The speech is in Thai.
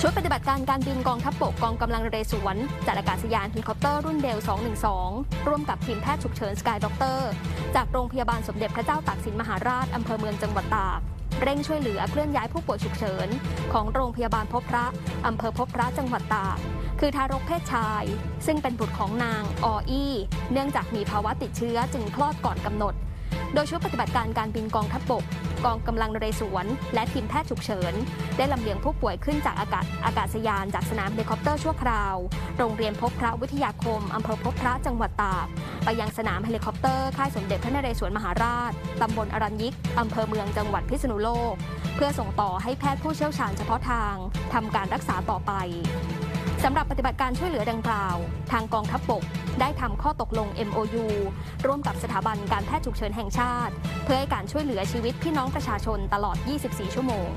ชุดปฏิบัติการการบินกองทัพบกกองกำลังเรศวรจัดอากาศยานเฮลิคอปเตอร์รุ่นเดล 212 ร่วมกับทีมแพทย์ฉุกเฉินสกายด็อกเตอร์ จากโรงพยาบาลสมเด็จพระเจ้าตากสินมหาราชอำเภอเมืองจังหวัดตากเร่งช่วยเหลือเคลื่อนย้ายผู้ป่วยฉุกเฉิน ของโรงพยาบาลพบพระอำเภอพบพระจังหวัดตากคือทารกเพศชาย ซึ่งเป็นบุตรของนางออี้ เนื่องจากมีภาวะติดเชื้อจึงคลอดก่อนกำหนด โดยชุดปฏิบัติการการบินกองทัพบก กองกำลังนเรศวร และทีมแพทย์ฉุกเฉิน ได้ลำเลียงผู้ป่วยขึ้นจากอากาศอากาศยานจากสนามเฮลิคอปเตอร์ชั่วคราว โรงเรียนพบพระวิทยาคมอำเภอพบพระจังหวัดตาก ไปยังสนามเฮลิคอปเตอร์ค่ายสมเด็จพระนเรศวรมหาราชตำบลอรัญยิกอำเภอเมืองจังหวัดพิษณุโลก เพื่อส่งต่อให้แพทย์ผู้เชี่ยวชาญเฉพาะทางทำการรักษาต่อไป สำหรับปฏิบัติการช่วยเหลือดังกล่าว ทางกองทัพบกได้ทำข้อตกลง MOU ร่วมกับสถาบันการแพทย์ฉุกเฉินแห่งชาติ เพื่อให้การช่วยเหลือชีวิตพี่น้องประชาชนตลอด 24 ชั่วโมง